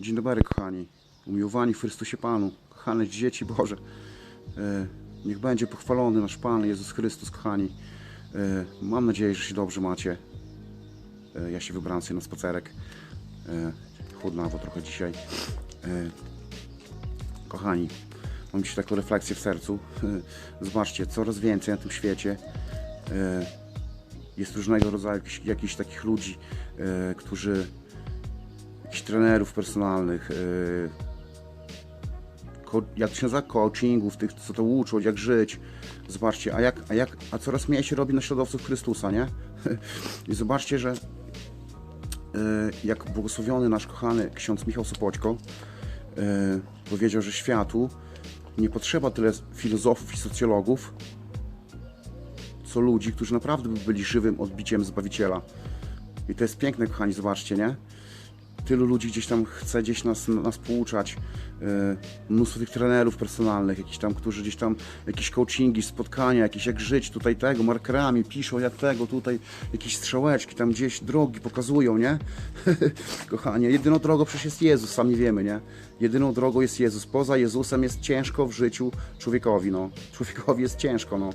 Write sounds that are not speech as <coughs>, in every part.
Dzień dobry, kochani. Umiłowani w Chrystusie Panu, kochane dzieci Boże. E, niech będzie pochwalony nasz Pan Jezus Chrystus, kochani. E, mam nadzieję, że się dobrze macie. E, ja się wybrałem sobie na spacerek. Chłodnawo trochę dzisiaj. Kochani, mam dzisiaj taką refleksję w sercu. Zobaczcie, coraz więcej na tym świecie jest różnego rodzaju jakichś, jakichś takich ludzi, którzy jakichś trenerów personalnych, ko- jak to się nazywa, coachingów, tych, co to uczą, jak żyć. Zobaczcie, a, jak, a, jak, a coraz mniej się robi naśladowców Chrystusa, nie? <laughs> I zobaczcie, że yy, jak błogosławiony nasz kochany ksiądz Michał Sopoćko yy, powiedział, że światu nie potrzeba tyle filozofów i socjologów, co ludzi, którzy naprawdę by byli żywym odbiciem Zbawiciela. I to jest piękne, kochani, zobaczcie, nie? Tylu ludzi gdzieś tam chce gdzieś nas, nas pouczać, mnóstwo tych trenerów personalnych, jakiś tam, którzy gdzieś tam, jakieś coachingi, spotkania, jakieś jak żyć tutaj tego, markerami, piszą jak tego, tutaj jakieś strzałeczki, tam gdzieś drogi pokazują, nie? <laughs> Kochanie, jedyną drogą przecież jest Jezus, sami wiemy, nie? Jedyną drogą jest Jezus, poza Jezusem jest ciężko w życiu człowiekowi, no. Człowiekowi jest ciężko, no.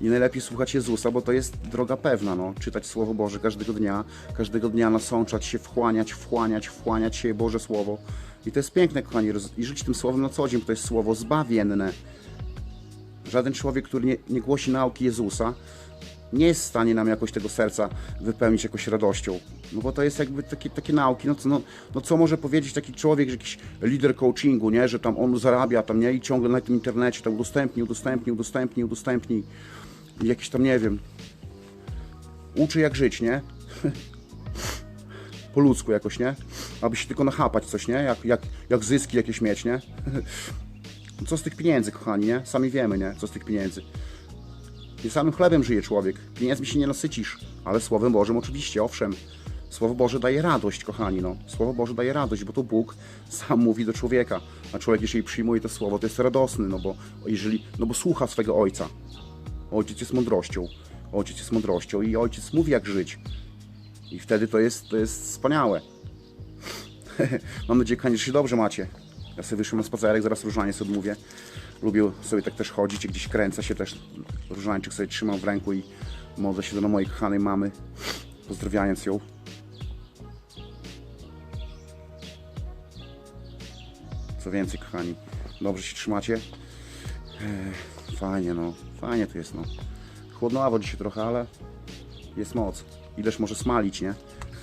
I najlepiej słuchać Jezusa, bo to jest droga pewna, no. Czytać Słowo Boże każdego dnia, każdego dnia nasączać się, wchłaniać, wchłaniać, wchłaniać się Boże Słowo. I to jest piękne, kochani, i żyć tym Słowem na co dzień, bo to jest Słowo zbawienne. Żaden człowiek, który nie, nie głosi nauki Jezusa, nie jest w stanie nam jakoś tego serca wypełnić jakąś radością. No bo to jest jakby takie, takie nauki, no co, no, no co może powiedzieć taki człowiek, że jakiś lider coachingu, nie? że tam on zarabia tam, nie? I ciągle na tym internecie tam udostępni, udostępni, udostępni, udostępni. Jakiś tam, nie wiem, uczy jak żyć, nie? <laughs> po ludzku jakoś, nie? Aby się tylko nachapać coś, nie? Jak, jak, jak zyski jakieś mieć, nie? <laughs> co z tych pieniędzy, kochani, nie? Sami wiemy, nie? Co z tych pieniędzy. Nie samym chlebem żyje człowiek. Pieniędzmi się nie nasycisz, ale Słowem Bożym oczywiście, owszem. Słowo Boże daje radość, kochani, no. Słowo Boże daje radość, bo to Bóg sam mówi do człowieka. A człowiek, jeżeli przyjmuje to słowo, to jest radosny, no bo jeżeli, no bo słucha swego ojca. Ojciec jest mądrością. Ojciec jest mądrością i ojciec mówi, jak żyć. I wtedy to jest, to jest wspaniałe. <laughs> Mam nadzieję, kochani, że się dobrze macie. Ja sobie wyszłem na spacerek, zaraz różaniec odmówię. Lubię sobie tak też chodzić, gdzieś kręcę się też. Różańczyk sobie trzymam w ręku i modlę się do mojej kochanej mamy, pozdrawiając ją. Co więcej, kochani, dobrze się trzymacie? Fajnie, no, fajnie tu jest, no. Chłodnawo dzisiaj trochę, ale jest moc. Ileż może smalić, nie?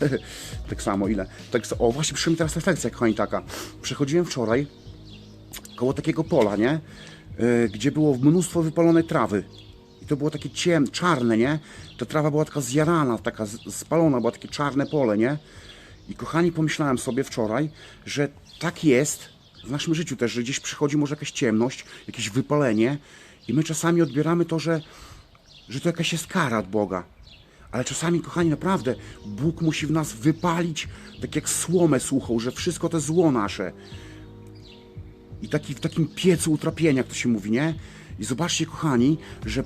<laughs> tak samo, ile. Tak, o, właśnie przyszła mi teraz refleksja, kochani, taka. Przechodziłem wczoraj koło takiego pola, nie? Yy, gdzie było mnóstwo wypalonej trawy. I to było takie ciem, czarne, nie? Ta trawa była taka zjarana, taka spalona, było takie czarne pole, nie? I kochani, pomyślałem sobie wczoraj, że tak jest w naszym życiu też, że gdzieś przychodzi może jakaś ciemność, jakieś wypalenie i my czasami odbieramy to, że, że to jakaś jest kara od Boga. Ale czasami, kochani, naprawdę Bóg musi w nas wypalić, tak jak słomę suchą, że wszystko to zło nasze, i taki, w takim piecu utrapienia, jak to się mówi, nie? I zobaczcie, kochani, że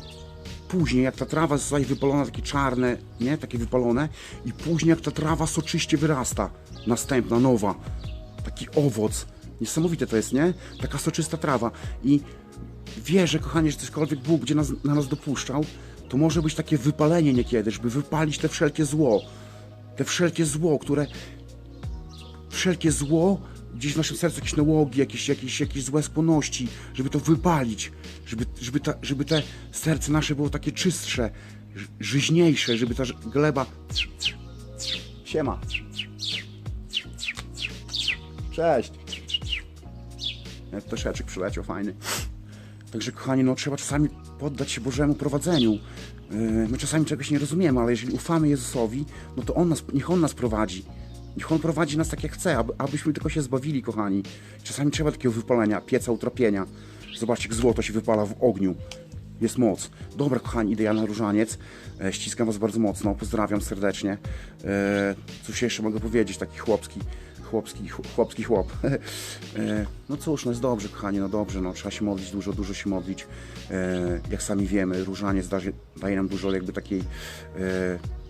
później, jak ta trawa zostaje wypalona, takie czarne, nie? Takie wypalone, i później, jak ta trawa soczyście wyrasta, następna, nowa, taki owoc. Niesamowite to jest, nie? Taka soczysta trawa. I wierzę, kochani, że cośkolwiek Bóg będzie nas, na nas dopuszczał, to może być takie wypalenie niekiedy, żeby wypalić te wszelkie zło. Te wszelkie zło, które wszelkie zło, gdzieś w naszym sercu jakieś nałogi, jakieś, jakieś, jakieś złe skłonności, żeby to wypalić, żeby, żeby, ta, żeby te serce nasze było takie czystsze, ży- żyźniejsze, żeby ta gleba... Siema. Cześć. Ptaszeczek przyleciał, fajny. Także kochani, no trzeba czasami poddać się Bożemu prowadzeniu. Yy, My czasami czegoś nie rozumiemy, ale jeżeli ufamy Jezusowi, no to on nas, niech On nas prowadzi. Niech On prowadzi nas tak jak chce, aby, abyśmy tylko się zbawili, kochani. Czasami trzeba takiego wypalenia, pieca utrapienia. Zobaczcie, jak złoto się wypala w ogniu. Jest moc. Dobra, kochani, idę ja na różaniec. E, ściskam Was bardzo mocno, pozdrawiam serdecznie. E, cóż jeszcze mogę powiedzieć, taki chłopski, chłopski, ch- chłopski chłop. <laughs> E, no cóż, no jest dobrze, kochani, no dobrze, no trzeba się modlić dużo, dużo się modlić. E, jak sami wiemy, różaniec daje, daje nam dużo jakby takiej e,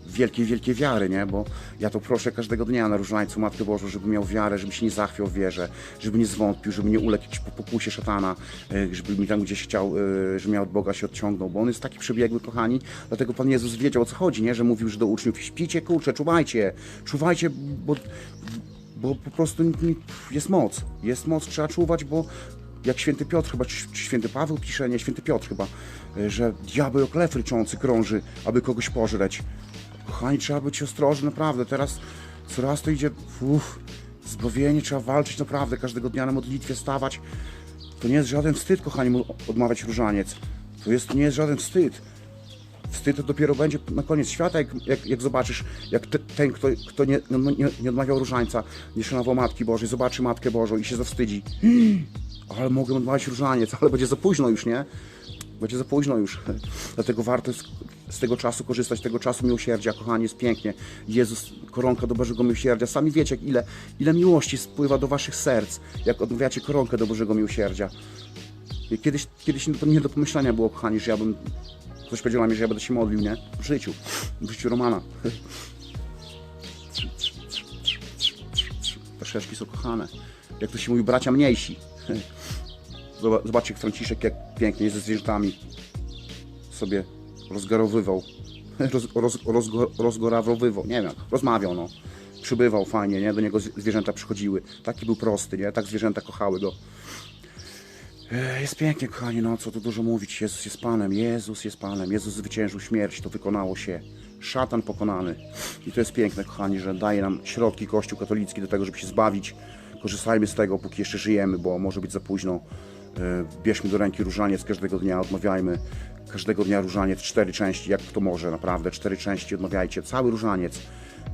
wielkiej, wielkiej wiary, nie? Bo ja to proszę każdego dnia na Różańcu Matkę Bożą, żeby miał wiarę, żeby się nie zachwiał w wierze, żeby nie zwątpił, żeby nie uległ jakiejś po- pokusie szatana, żeby mi tam gdzieś chciał, żeby miał od Boga się odciągnął, bo on jest taki przebiegły, kochani, dlatego Pan Jezus wiedział o co chodzi, nie? Że mówił, że do uczniów śpicie, kurczę, czuwajcie, czuwajcie, bo, bo po prostu jest moc, jest moc, trzeba czuwać, bo jak święty Piotr chyba, czy, święty Paweł pisze, nie, święty Piotr chyba, e, że diabeł jak lew ryczący krąży, aby kogoś pożreć. Kochani, trzeba być ostrożny, naprawdę. Teraz coraz to idzie, uff, zbawienie, trzeba walczyć naprawdę, każdego dnia na modlitwie stawać. To nie jest żaden wstyd, kochani, odmawiać różaniec. To jest, nie jest żaden wstyd. Wstyd to dopiero będzie na koniec świata, jak, jak, jak zobaczysz, jak te, ten, kto, kto nie, no, nie, nie odmawiał różańca, nie szanował Matki Bożej, zobaczy Matkę Bożą i się zawstydzi. <gasps> Ale mogę odmawiać różaniec, ale będzie za późno już, nie? Będzie za późno już. <laughs> Dlatego warto z, tego czasu korzystać, z tego czasu miłosierdzia, kochani, jest pięknie. Jezus, koronka do Bożego Miłosierdzia. Sami wiecie, jak ile, ile miłości spływa do waszych serc, jak odmawiacie koronkę do Bożego Miłosierdzia. Kiedyś, kiedyś to nie do pomyślenia było, kochani, że ja bym... Ktoś powiedział mi, że ja będę się modlił, nie? W życiu. W życiu Romana. Te szerszki są kochane. Jak to się mówi, bracia mniejsi. Zoba- Zobaczcie, Franciszek, jak pięknie ze zwierzętami sobie rozgarowywał. Roz, roz, rozgo, rozgorawowywał, nie wiem, rozmawiał, no. Przybywał fajnie, nie? Do niego zw- zwierzęta przychodziły. Taki był prosty, nie? Tak zwierzęta kochały go. E, Jest pięknie, kochani, no co tu dużo mówić. Jezus jest Panem, Jezus jest Panem, Jezus zwyciężył śmierć, to wykonało się. Szatan pokonany. I to jest piękne, kochani, że daje nam środki Kościół katolicki do tego, żeby się zbawić. Korzystajmy z tego, póki jeszcze żyjemy, bo może być za późno. E, Bierzmy do ręki różaniec każdego dnia, odmawiajmy każdego dnia różaniec, cztery części, jak kto może, naprawdę, cztery części odmawiajcie, cały różaniec.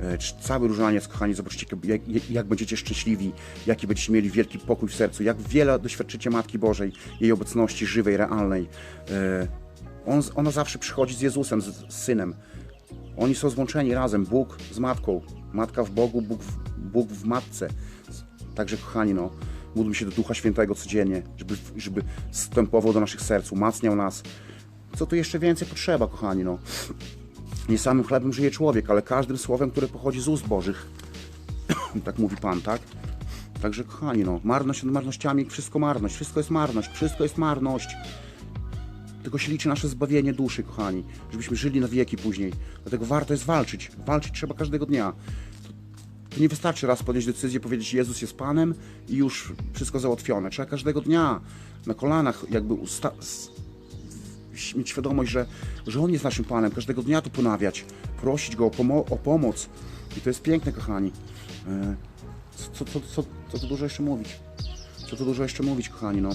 E, Cały różaniec, kochani, zobaczcie, jak, jak, jak będziecie szczęśliwi, jaki będziecie mieli wielki pokój w sercu, jak wiele doświadczycie Matki Bożej, jej obecności żywej, realnej. E, On, ona zawsze przychodzi z Jezusem, z, z Synem. Oni są złączeni razem, Bóg z Matką, Matka w Bogu, Bóg w, Bóg w Matce. Także, kochani, no, módlmy się do Ducha Świętego codziennie, żeby, żeby wstępował do naszych serc, umacniał nas. Co tu jeszcze więcej potrzeba, kochani, no. Nie samym chlebem żyje człowiek, ale każdym słowem, które pochodzi z ust Bożych. <coughs> tak mówi Pan, tak? Także kochani, no, marność nad marnościami, wszystko marność, wszystko jest marność, wszystko jest marność. Tylko się liczy nasze zbawienie duszy, kochani, żebyśmy żyli na wieki później. Dlatego warto jest walczyć. Walczyć trzeba każdego dnia. To, nie wystarczy raz podjąć decyzję, powiedzieć Jezus jest Panem i już wszystko załatwione. Trzeba każdego dnia na kolanach jakby usta- mieć świadomość, że, że On jest naszym Panem, każdego dnia to ponawiać, prosić Go o, pomo- o pomoc. I to jest piękne, kochani. E, Co, co, co, co tu dużo jeszcze mówić? Co tu dużo jeszcze mówić, kochani, no.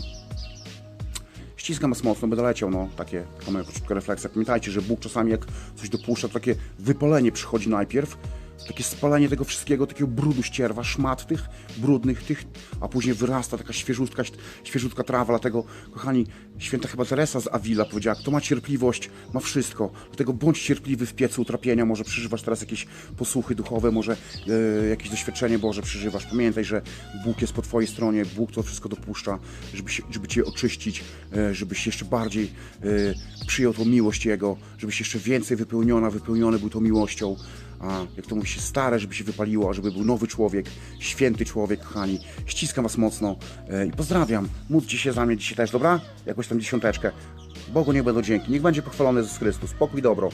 Ściskam was mocno, będę leciał, no, takie, taka moja krótka refleksja. Pamiętajcie, że Bóg czasami jak coś dopuszcza, to takie wypalenie przychodzi najpierw, takie spalenie tego wszystkiego, takiego brudu ścierwa, szmat tych brudnych, tych, a później wyrasta taka świeżutka, świeżutka trawa, dlatego, kochani, święta chyba Teresa z Avila powiedziała, kto ma cierpliwość, ma wszystko, dlatego bądź cierpliwy w piecu utrapienia, może przeżywasz teraz jakieś posłuchy duchowe, może e, jakieś doświadczenie Boże przeżywasz, pamiętaj, że Bóg jest po twojej stronie, Bóg to wszystko dopuszcza, żeby, się, żeby cię oczyścić, e, żebyś jeszcze bardziej e, przyjął tą miłość Jego, żebyś jeszcze więcej wypełniona, wypełniony był tą miłością, a jak to mówi się stare, żeby się wypaliło, a żeby był nowy człowiek, święty człowiek, kochani. Ściskam was mocno e, i pozdrawiam. Módlcie się za mnie dzisiaj też, dobra? Jakąś tam dziesiąteczkę. Bogu niech będą dzięki. Niech będzie pochwalony Jezus Chrystus. Spokój, dobro.